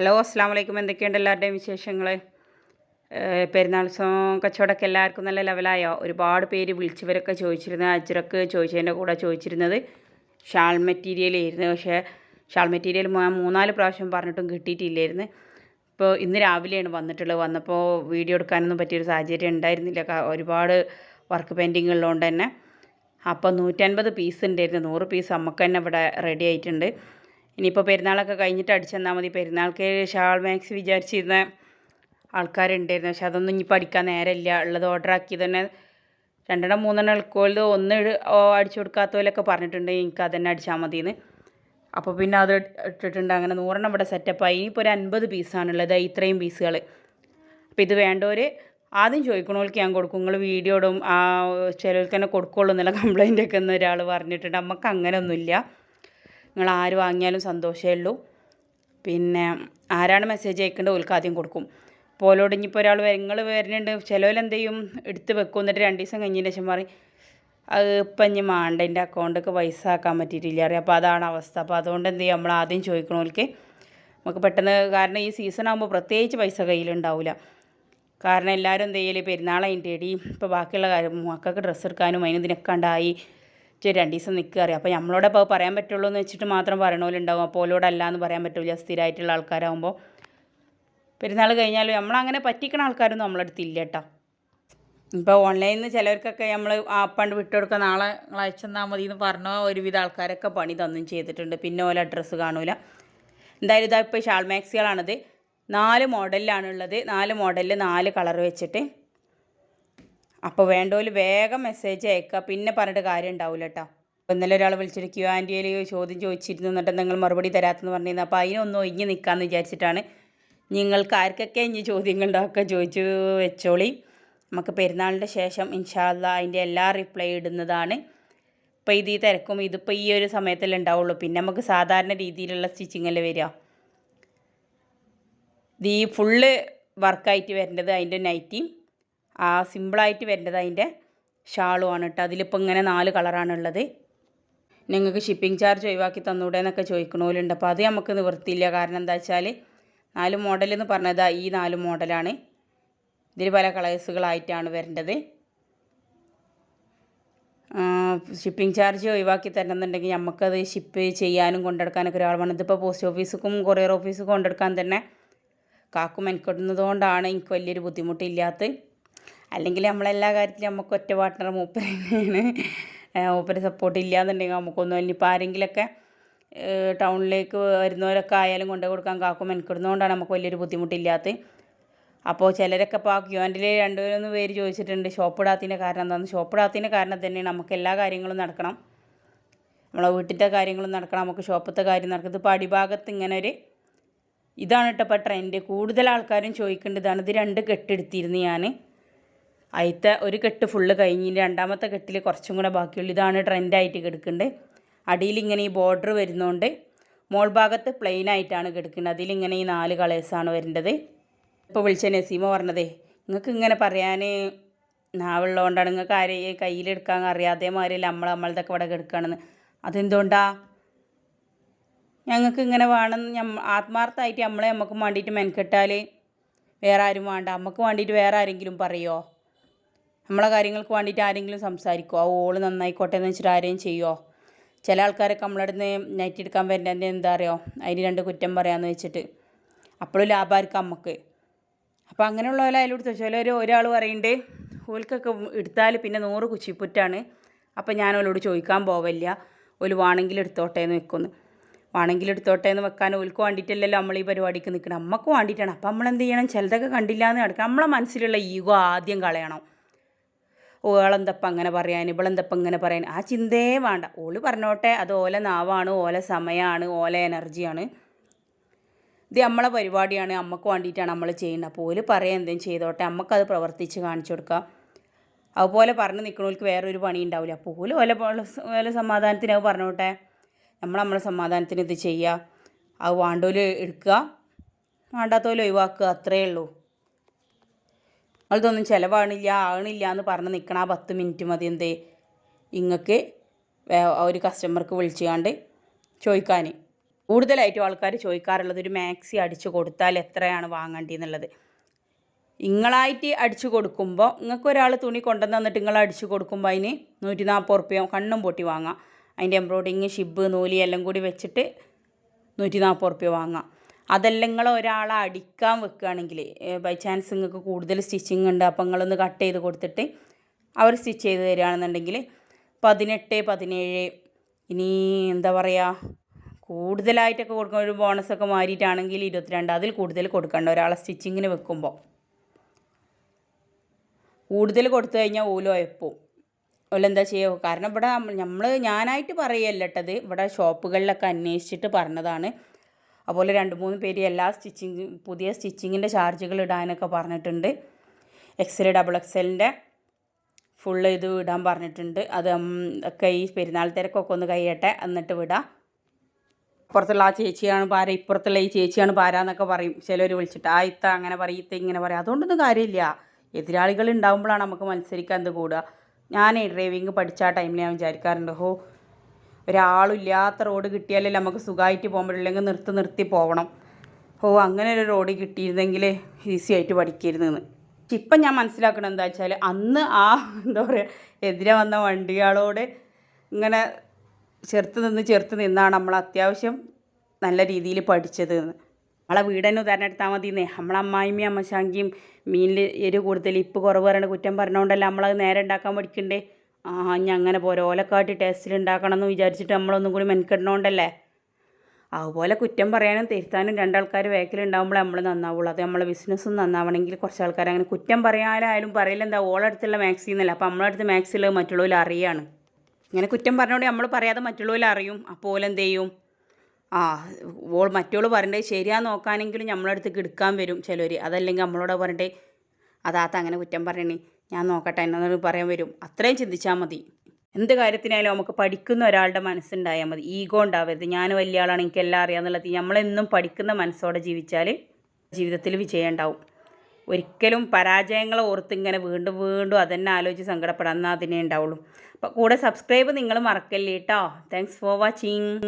Hello അസ്സാം വലൈക്കും എന്തൊക്കെയുണ്ട് എല്ലാവരുടെയും വിശേഷങ്ങൾ പെരുന്നാൾ സോ കച്ചവടമൊക്കെ എല്ലാവർക്കും നല്ല ലെവലായോ? ഒരുപാട് പേര് വിളിച്ചവരൊക്കെ ചോദിച്ചിരുന്നത് അജ്രക്ക് ചോദിച്ചതിന്റെ കൂടെ ചോദിച്ചിരുന്നത് ഷാൾ മെറ്റീരിയൽ ആയിരുന്നു. പക്ഷേ ഷാൾ മെറ്റീരിയൽ മൂന്നാൽ പ്രാവശ്യം പറഞ്ഞിട്ടും കിട്ടിയിട്ടില്ലായിരുന്നു. ഇപ്പോൾ ഇന്ന് രാവിലെയാണ് വന്നിട്ടുള്ളത്. വന്നപ്പോൾ വീഡിയോ എടുക്കാനൊന്നും പറ്റിയൊരു സാഹചര്യം ഉണ്ടായിരുന്നില്ല. ഒരുപാട് വർക്ക് പെൻഡിങ് ഉള്ളതുകൊണ്ട് തന്നെ. അപ്പോൾ നൂറ്റൻപത് പീസ് ഉണ്ടായിരുന്നു. നൂറ് പീസ് നമുക്ക് തന്നെ ഇവിടെ റെഡി ആയിട്ടുണ്ട്. ഇനിയിപ്പോൾ പെരുന്നാളൊക്കെ കഴിഞ്ഞിട്ട് അടിച്ചെന്നാൽ മതി. പെരുന്നാൾക്ക് ഷാൾ മാക്സ് വിചാരിച്ചിരുന്ന ആൾക്കാരുണ്ടായിരുന്നു. പക്ഷെ അതൊന്നും ഇനിയിപ്പോൾ അടിക്കാൻ നേരമില്ല. ഉള്ളത് ഓർഡർ ആക്കി തന്നെ രണ്ടെണ്ണം മൂന്നെണ്ണം എടുക്കുമല്ലോ ഒന്ന് അടിച്ചു കൊടുക്കാത്തവരൊക്കെ പറഞ്ഞിട്ടുണ്ട്. എനിക്ക് അതന്നെ അടിച്ചാൽ മതിയെന്ന്. അപ്പോൾ പിന്നെ അത് ഇട്ടിട്ടുണ്ട്. അങ്ങനെ നൂറെണ്ണം ഇവിടെ സെറ്റപ്പായി ഇനിയിപ്പോൾ ഒരു അൻപത് പീസാണുള്ളത് ഇത്രയും പീസുകൾ അപ്പോൾ ഇത് വേണ്ടവർ ആദ്യം ചോദിക്കണവർക്ക് ഞാൻ കൊടുക്കും. നിങ്ങൾ വീഡിയോ ഇടും. ആ ചിലർക്ക് തന്നെ കൊടുക്കുള്ളൂ എന്നുള്ള കംപ്ലൈന്റ് ഒക്കെ ഒന്ന് ഒരാൾ പറഞ്ഞിട്ടുണ്ട്. നമുക്ക് അങ്ങനെയൊന്നുമില്ല നിങ്ങൾ ആര് വാങ്ങിയാലും സന്തോഷമേ ഉള്ളൂ. പിന്നെ ആരാണ് മെസ്സേജ് അയക്കേണ്ടത് ഓൽക്ക് ആദ്യം കൊടുക്കും. പോലോട് ഇനിയിപ്പോൾ ഒരാൾ നിങ്ങൾ വരുന്നുണ്ട് ചിലവരെന്ത് ചെയ്യും? എടുത്ത് വെക്കും. എന്നിട്ട് രണ്ട് ദിവസം കഴിഞ്ഞതിന് ശേഷം മാറി അത് ഇപ്പം ഇനി മാണ്ട എന്റെ അക്കൗണ്ടൊക്കെ പൈസ ആക്കാൻ പറ്റിയിട്ടില്ല അറിയാം. അപ്പോൾ അതാണ് അവസ്ഥ. അപ്പോൾ അതുകൊണ്ട് എന്ത് ചെയ്യും? നമ്മൾ ആദ്യം ചോദിക്കണം ചോദിക്കണോൽക്ക് നമുക്ക് പെട്ടെന്ന് കാരണം ഈ സീസൺ ആകുമ്പോൾ പ്രത്യേകിച്ച് പൈസ കയ്യിലുണ്ടാവില്ല കാരണം എല്ലാവരും എന്ത് ചെയ്യൽ? പെരുന്നാളായിട്ട് ഇപ്പോൾ ബാക്കിയുള്ള കാര്യം മക്കൾക്ക് ഡ്രസ്സ് എടുക്കാനും അതിന് ഇതിനൊക്കെ ഉണ്ടായി ഇച്ചിരി രണ്ട് ദിവസം നിൽക്കുക അറിയാം. അപ്പോൾ നമ്മളോട് അപ്പോൾ പറയാൻ പറ്റുള്ളൂ എന്ന് വെച്ചിട്ട് മാത്രം പറയണോലുണ്ടാവും അപ്പോൾ ഓലോട് അല്ല എന്ന് പറയാൻ പറ്റില്ല സ്ഥിരമായിട്ടുള്ള ആൾക്കാരാകുമ്പോൾ പെരുന്നാൾ കഴിഞ്ഞാലും നമ്മളങ്ങനെ പറ്റിക്കണ ആൾക്കാരൊന്നും നമ്മളടുത്ത് ഇല്ല കേട്ടോ. ഇപ്പോൾ ഓൺലൈനിൽ നിന്ന് ചിലവർക്കൊക്കെ നമ്മൾ ആപ്പണ്ട് വിട്ടുകൊടുക്കുക നാളെ നിങ്ങൾ അയച്ചെന്നാൽ മതി എന്ന് പറഞ്ഞ ഒരുവിധ ആൾക്കാരൊക്കെ പണി തന്നും ചെയ്തിട്ടുണ്ട്. പിന്നെ ഓല അഡ്രസ്സ് കാണൂല. എന്തായാലും ഇതാ ഇപ്പോൾ ഷാൾ മാക്സികളാണിത്. നാല് മോഡലിലാണുള്ളത് നാല് മോഡലിൽ നാല് കളർ വെച്ചിട്ട് അപ്പോൾ വേണ്ടോൽ വേഗം മെസ്സേജ് അയക്കുക പിന്നെ പറഞ്ഞിട്ട് കാര്യം ഉണ്ടാവില്ല കേട്ടോ അപ്പോൾ ഇന്നലെ ഒരാൾ വിളിച്ചിട്ട് ക്യൂ ആന്റിയിൽ ചോദ്യം ചോദിച്ചിരുന്നു എന്നിട്ട് നിങ്ങൾ മറുപടി തരാത്തെന്ന് പറഞ്ഞിരുന്നു. അപ്പോൾ അതിനൊന്നും ഒഴിഞ്ഞ് നിൽക്കാമെന്ന് വിചാരിച്ചിട്ടാണ് നിങ്ങൾക്ക് ആർക്കൊക്കെ ഇനി ചോദ്യങ്ങൾ ഉണ്ടാക്കുക ചോദിച്ചു വെച്ചോളി. നമുക്ക് പെരുന്നാളിന്റെ ശേഷം ഇൻഷാല്ല അതിന്റെ എല്ലാ റിപ്ലൈ ഇടുന്നതാണ്. ഇപ്പോൾ ഇത് ഈ തിരക്കും ഇതിപ്പോൾ ഈ ഒരു സമയത്തല്ലേ ഉണ്ടാവുള്ളൂ. പിന്നെ നമുക്ക് സാധാരണ രീതിയിലുള്ള സ്റ്റിച്ചിങ്ങല്ലേ വരിക. ഇത് ഈ ഫുള്ള് വർക്കായിട്ട് വരേണ്ടത് അതിന്റെ നൈറ്റിയും ആ സിമ്പിളായിട്ട് വരേണ്ടത് അതിന്റെ ഷാളുമാണ് കേട്ടോ. അതിലിപ്പോൾ ഇങ്ങനെ നാല് കളറാണുള്ളത് നിങ്ങൾക്ക് ഷിപ്പിംഗ് ചാർജ് ഒഴിവാക്കി തന്നൂടെ എന്നൊക്കെ ചോദിക്കണമല്ലോണ്ട് അപ്പോൾ അത് നമുക്ക് നിവൃത്തിയില്ല. കാരണം എന്താ വെച്ചാൽ നാല് മോഡൽ എന്ന് പറഞ്ഞത് ഈ നാല് മോഡലാണ് ഇതിൽ പല കളേഴ്സുകളായിട്ടാണ് വരേണ്ടത്. ഷിപ്പിംഗ് ചാർജ് ഒഴിവാക്കി തരണമെന്നുണ്ടെങ്കിൽ നമുക്കത് ഷിപ്പ് ചെയ്യാനും കൊണ്ടെടുക്കാനൊക്കെ ഒരാൾ വേണം ഇതിപ്പോൾ പോസ്റ്റ് ഓഫീസിക്കും കൊറിയർ ഓഫീസും കൊണ്ടെടുക്കാൻ തന്നെ കാക്കും എനിക്കിടുന്നതുകൊണ്ടാണ് കൊണ്ടാണ് എനിക്ക് വലിയൊരു ബുദ്ധിമുട്ടില്ലാത്തത്. അല്ലെങ്കിൽ നമ്മളെല്ലാ കാര്യത്തിലും നമുക്ക് ഒറ്റ പാർട്ട്ണർ മൂപ്പർ തന്നെയാണ്. മൂപ്പര് സപ്പോർട്ട് ഇല്ലാന്നുണ്ടെങ്കിൽ നമുക്കൊന്നും ഇനിയിപ്പോൾ ആരെങ്കിലുമൊക്കെ ടൗണിലേക്ക് വരുന്നവരൊക്കെ ആയാലും കൊണ്ടു കൊടുക്കാൻ കാക്കും മെനക്കെടുന്നതുകൊണ്ടാണ് നമുക്ക് വലിയൊരു ബുദ്ധിമുട്ടില്ലാത്തത്. അപ്പോൾ ചിലരൊക്കെ ഇപ്പോൾ ആ ക്യൂന്റിൽ രണ്ടുപേരൊന്ന് പേര് ചോദിച്ചിട്ടുണ്ട് ഷോപ്പ് ഇടാത്തതിന്റെ കാരണം എന്താണ് ഷോപ്പ് ഇടാത്തതിന്റെ കാരണം തന്നെയാണ് നമുക്ക് എല്ലാ കാര്യങ്ങളും നടക്കണം. നമ്മളെ വീട്ടിലത്തെ കാര്യങ്ങളും നടക്കണം നമുക്ക് ഷോപ്പത്തെ കാര്യം നടക്കുന്നത് ഇതിപ്പോൾ അടിഭാഗത്ത് ഇങ്ങനെ ഒരു ഇതാണ് കേട്ടോ ഇപ്പോൾ ട്രെൻഡ് കൂടുതൽ ആൾക്കാരും ചോദിക്കേണ്ടതാണ് ഇത് രണ്ട് കെട്ടെടുത്തിരുന്നു ഞാൻ ആദ്യത്തെ ഒരു കെട്ട് ഫുള്ള് കഴിഞ്ഞ് രണ്ടാമത്തെ കെട്ടിൽ കുറച്ചും കൂടെ ബാക്കിയുള്ളൂ. ഇതാണ് ട്രെൻഡായിട്ട് കിടക്കേണ്ടത് അടിയിൽ ഇങ്ങനെ ഈ ബോർഡർ വരുന്നതുകൊണ്ട് മോൾ ഭാഗത്ത് പ്ലെയിൻ ആയിട്ടാണ് കിടക്കുന്നത് അതിലിങ്ങനെ ഈ നാല് കളേഴ്സാണ് വരേണ്ടത്. ഇപ്പോൾ വിളിച്ച നസീമ പറഞ്ഞതേ നിങ്ങൾക്ക് ഇങ്ങനെ പറയാൻ നാവുള്ളതുകൊണ്ടാണ് നിങ്ങൾക്ക് ആരെ കയ്യിലെടുക്കാൻ അറിയാതെ മാതിരിയല്ല നമ്മൾ നമ്മളതൊക്കെ ഇവിടെ കിടക്കുകയാണെന്ന് അതെന്തുകൊണ്ടാ? ഞങ്ങൾക്ക് ഇങ്ങനെ വേണം ആത്മാർത്ഥമായിട്ട് നമ്മളെ നമുക്ക് വേണ്ടിയിട്ട് മെനക്കെട്ടാൽ വേറെ ആരും വേണ്ട. നമുക്ക് വേണ്ടിയിട്ട് വേറെ ആരെങ്കിലും പറയുമോ നമ്മളെ കാര്യങ്ങൾക്ക് വേണ്ടിയിട്ട് ആരെങ്കിലും സംസാരിക്കുമോ ആ ഓൾ നന്നായിക്കോട്ടെ എന്ന് വെച്ചിട്ട് ആരെയും ചെയ്യുമോ ചില ആൾക്കാരൊക്കെ നമ്മളടുന്ന് നൈറ്റ് എടുക്കാൻ വരുന്നതിന്റെ എന്താ അറിയോ? അതിന് രണ്ട് കുറ്റം പറയാമെന്ന് വെച്ചിട്ട്. അപ്പോഴും ലാഭമായിരിക്കും നമുക്ക് അപ്പോൾ അങ്ങനെയുള്ള പോലെ അതിലെടുത്ത് ഒരു ഒരാൾ പറയുന്നുണ്ട് ഓൽക്കൊക്കെ എടുത്താൽ പിന്നെ നൂറ് കുച്ചിപ്പുറ്റാണ്. അപ്പോൾ ഞാൻ ഓലോട് ചോദിക്കാൻ പോവില്ല ഓൽ വാണെങ്കിൽ എടുത്തോട്ടെ എന്ന് വെക്കുന്നു. വാണെങ്കിൽ എടുത്തോട്ടെ എന്ന് വെക്കാൻ ഓൽക്ക് വേണ്ടിയിട്ടല്ലല്ലോ നമ്മൾ ഈ പരിപാടിക്ക് നിൽക്കണം നമുക്ക് വേണ്ടിയിട്ടാണ്. അപ്പോൾ നമ്മൾ എന്ത് ചെയ്യണം? ചിലതൊക്കെ കണ്ടില്ല എന്ന് നടക്കണം. നമ്മളെ മനസ്സിലുള്ള ഈഗോ ആദ്യം കളയണം. ഓളെന്തപ്പം അങ്ങനെ പറയാൻ ഇവളെന്തപ്പം ഇങ്ങനെ പറയാൻ. ആ ചിന്തയെ വേണ്ട. ഓൾ പറഞ്ഞോട്ടെ അത് ഓല നാവാണ് ഓല സമയമാണ് ഓല എനർജിയാണ്. ഇത് നമ്മളെ പരിപാടിയാണ് അമ്മയ്ക്ക് വേണ്ടിയിട്ടാണ് നമ്മൾ ചെയ്യുന്നത്. അപ്പോൾ ഓൽ പറയാൻ എന്തെങ്കിലും ചെയ്തോട്ടെ അമ്മക്കത് പ്രവർത്തിച്ച് കാണിച്ചു കൊടുക്കുക. അതുപോലെ പറഞ്ഞ് നിൽക്കണവർക്ക് വേറൊരു പണി ഉണ്ടാവില്ല. അപ്പോൾ ഓൽ ഓല ഓല സമാധാനത്തിന് അത് പറഞ്ഞോട്ടെ. നമ്മൾ നമ്മളെ സമാധാനത്തിന് ഇത് ചെയ്യുക. അത് വേണ്ടോൽ എടുക്കുക. വേണ്ടാത്തോൽ ഒഴിവാക്കുക. അത്രയേ ഉള്ളൂ. നിങ്ങളിതൊന്നും ചിലവാണില്ല ആണില്ല എന്ന് പറഞ്ഞ് നിൽക്കണ ആ പത്ത് മിനിറ്റ് മതി എന്തേ? ഇങ്ങക്ക് ഒരു കസ്റ്റമർക്ക് വിളിച്ചുകൊണ്ട് ചോദിക്കാൻ. കൂടുതലായിട്ടും ആൾക്കാർ ചോദിക്കാറുള്ളത് ഒരു മാക്സി അടിച്ചു കൊടുത്താൽ എത്രയാണ് വാങ്ങേണ്ടതെന്നുള്ളത്. നിങ്ങളായിട്ട് അടിച്ചു കൊടുക്കുമ്പോൾ നിങ്ങൾക്ക് ഒരാൾ തുണി കൊണ്ടുവന്ന് തന്നിട്ട് നിങ്ങൾ അടിച്ചു കൊടുക്കുമ്പോൾ അതിന് നൂറ്റി നാൽപ്പത് റുപ്യോ കണ്ണും പൊട്ടി വാങ്ങാം. അതിന്റെ എംബ്രോയിഡിങ് ഷിബ് നൂലി എല്ലാം കൂടി വെച്ചിട്ട് നൂറ്റി നാൽപ്പത് റുപ്യോ വാങ്ങാം. അതെല്ലാം നിങ്ങൾ ഒരാളെ അടിക്കാൻ വെക്കുകയാണെങ്കിൽ ബൈ ചാൻസ് നിങ്ങൾക്ക് കൂടുതൽ സ്റ്റിച്ചിങ് ഉണ്ട് അപ്പം നിങ്ങളൊന്ന് കട്ട് ചെയ്ത് കൊടുത്തിട്ട് അവർ സ്റ്റിച്ച് ചെയ്ത് തരികയാണെന്നുണ്ടെങ്കിൽ പതിനെട്ട് പതിനേഴ് ഇനി എന്താ പറയുക കൂടുതലായിട്ടൊക്കെ കൊടുക്കുന്ന ഒരു ബോണസൊക്കെ മാറിയിട്ടാണെങ്കിൽ ഇരുപത്തിരണ്ട് അതിൽ കൂടുതൽ കൊടുക്കേണ്ട ഒരാളെ സ്റ്റിച്ചിങ്ങിന് വെക്കുമ്പോൾ. കൂടുതൽ കൊടുത്തു കഴിഞ്ഞാൽ ഓലോ എപ്പോവും ഓലെന്താ ചെയ്യുക കാരണം ഇവിടെ നമ്മൾ ഞാനായിട്ട് പറയല്ല ഇവിടെ ഷോപ്പുകളിലൊക്കെ അന്വേഷിച്ചിട്ട് പറഞ്ഞതാണ്. അതുപോലെ രണ്ട് മൂന്ന് പേര് എല്ലാ സ്റ്റിച്ചിങ് പുതിയ സ്റ്റിച്ചിങ്ങിന്റെ ചാർജുകൾ ഇടാനൊക്കെ പറഞ്ഞിട്ടുണ്ട്. എക്സൽ ഡബിൾ എക്സലിന്റെ ഫുള്ള് ഇത് ഇടാൻ പറഞ്ഞിട്ടുണ്ട്. അത് ഒക്കെ ഈ പെരുന്നാൾ തിരക്കൊക്കെ ഒന്ന് കഴിയട്ടെ എന്നിട്ട് വിടാം. അപ്പുറത്തുള്ള ആ ചേച്ചിയാണ് പാര ഇപ്പുറത്തുള്ള ഈ ചേച്ചിയാണ് പാര എന്നൊക്കെ പറയും. ചിലർ വിളിച്ചിട്ട് ആ ഇത്ത അങ്ങനെ പറയും ഇത്ത ഇങ്ങനെ പറയും. അതുകൊണ്ടൊന്നും കാര്യമില്ല. എതിരാളികൾ ഉണ്ടാകുമ്പോഴാണ് നമുക്ക് മത്സരിക്കാൻ എന്ത് കൂടുക. ഞാൻ ഡ്രൈവിങ് പഠിച്ച ആ ടൈമിൽ ഞാൻ വിചാരിക്കാറുണ്ട് ഹോ ഒരാളില്ലാത്ത റോഡ് കിട്ടിയാലേ നമുക്ക് സുഖമായിട്ട് പോകാൻ പറ്റില്ലെങ്കിൽ നിർത്തി നിർത്തി പോകണം. ഓ അങ്ങനെ ഒരു റോഡ് കിട്ടിയിരുന്നെങ്കിൽ ഈസി ആയിട്ട് പഠിക്കരുതെന്ന് ഇപ്പം ഞാൻ മനസ്സിലാക്കണം എന്താ വെച്ചാൽ അന്ന് ആ എന്താ പറയുക എതിരെ വന്ന വണ്ടികളോട് ഇങ്ങനെ ചെറുത്ത് നിന്ന് ചെറുത്ത് നിന്നാണ് നമ്മൾ അത്യാവശ്യം നല്ല രീതിയിൽ പഠിച്ചത് നമ്മളെ വീട് തന്നെ ഉദാഹരണം എടുത്താൽ മതിയെന്നേ. നമ്മളെ അമ്മായിമ്മയും അമ്മശാങ്കിയും മീനിൽ എരി കൂടുതൽ ഇപ്പ് കുറവ് പറയണ കുറ്റം പറഞ്ഞുകൊണ്ടല്ല നമ്മളത് നേരെ ഉണ്ടാക്കാൻ പഠിക്കണ്ടേ? ആ ഇനി അങ്ങനെ പോരെ ഓലക്കാട്ടി ടേസ്റ്റിൽ ഉണ്ടാക്കണം എന്ന് വിചാരിച്ചിട്ട് നമ്മളൊന്നും കൂടി മെനക്കെടണോണ്ടല്ലേ? അതുപോലെ കുറ്റം പറയാനും തിരുത്താനും രണ്ടാൾക്കാർ വേക്കിലുണ്ടാകുമ്പോൾ നമ്മൾ നന്നാവുള്ളൂ. അത് നമ്മളെ ബിസിനസ്സും നന്നാവണമെങ്കിൽ കുറച്ച് ആൾക്കാർ അങ്ങനെ കുറ്റം പറയാനായാലും പറയില്ല. എന്താ ഓളടുത്തുള്ള മാക്സി എന്നല്ല? അപ്പോൾ നമ്മളടുത്ത് മാക്സിൽ മറ്റുള്ളവരിൽ അറിയാണ്. ഇങ്ങനെ കുറ്റം പറഞ്ഞുകൊണ്ട് നമ്മൾ പറയാതെ മറ്റുള്ളവരിൽ അറിയും. അപ്പോൾ ഓലെന്ത് ചെയ്യും ആ ഓൾ മറ്റുള്ള പറയണ്ടേ ശരിയാ നോക്കാനെങ്കിലും നമ്മളടുത്തേക്ക് എടുക്കാൻ വരും ചിലർ അതല്ലെങ്കിൽ നമ്മളോട് പറഞ്ഞിട്ട് അതാത്ത അങ്ങനെ കുറ്റം പറയണേ. ഞാൻ നോക്കട്ടെ എന്നൊരു പറയാൻ വരും. അത്രയും ചിന്തിച്ചാൽ മതി. എന്ത് കാര്യത്തിനായാലും നമുക്ക് പഠിക്കുന്ന ഒരാളുടെ മനസ്സുണ്ടായാൽ മതി. ഈഗോ ഉണ്ടാവരുത്. ഞാൻ വലിയ ആളാണ് എനിക്ക് എല്ലാം അറിയാമെന്നുള്ളത് നമ്മളെന്നും പഠിക്കുന്ന മനസ്സോടെ ജീവിച്ചാൽ ജീവിതത്തിൽ വിജയം ഉണ്ടാവും. ഒരിക്കലും പരാജയങ്ങളെ ഓർത്ത് ഇങ്ങനെ വീണ്ടും വീണ്ടും അതന്നെ ആലോചിച്ച് സങ്കടപ്പെടാൻ എന്നാൽ അതിനെ ഉണ്ടാവുള്ളൂ. അപ്പോൾ കൂടെ സബ്സ്ക്രൈബ് നിങ്ങൾ മറക്കല്ലേ കേട്ടോ താങ്ക്സ് ഫോർ വാച്ചിങ്